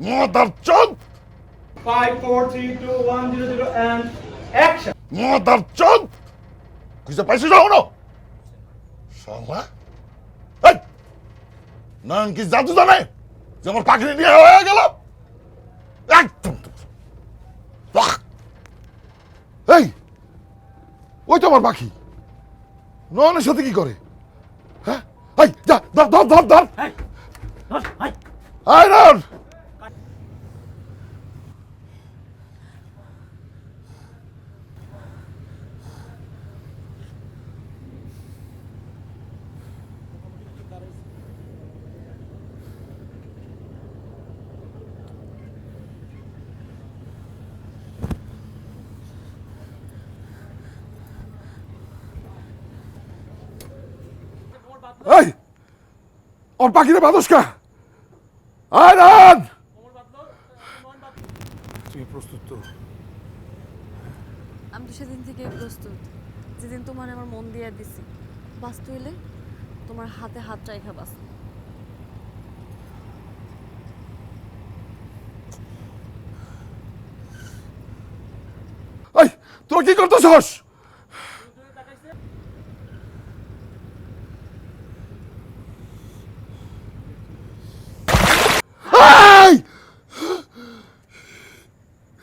Mother চোদ Five, four, three, two, one, zero, zero, and action. মাদার চোদ খুঁজে পাইছিস এখনও শালা এই নয়ন কি জাদু জানে যে আমার পাখি নিয়ে হয়ে গেল একদম বাহ! এই ওই তো আমার পাখি নয়নের সাথে কি করে হ্যাঁ এই যা ধর ধর ধর ধর আয় নয়ন এই ওর পাখিরে বাদস কা? আয় রান! তুমি প্রস্তুত তো? আমি তো সেদিন থেকে প্রস্তুত। যেদিন তোমার আমার মন দিয়ে দিছি। বাস্তু হইলে তোমার হাতে হাত রাখা বাস। এই তোরা কি করতেছস?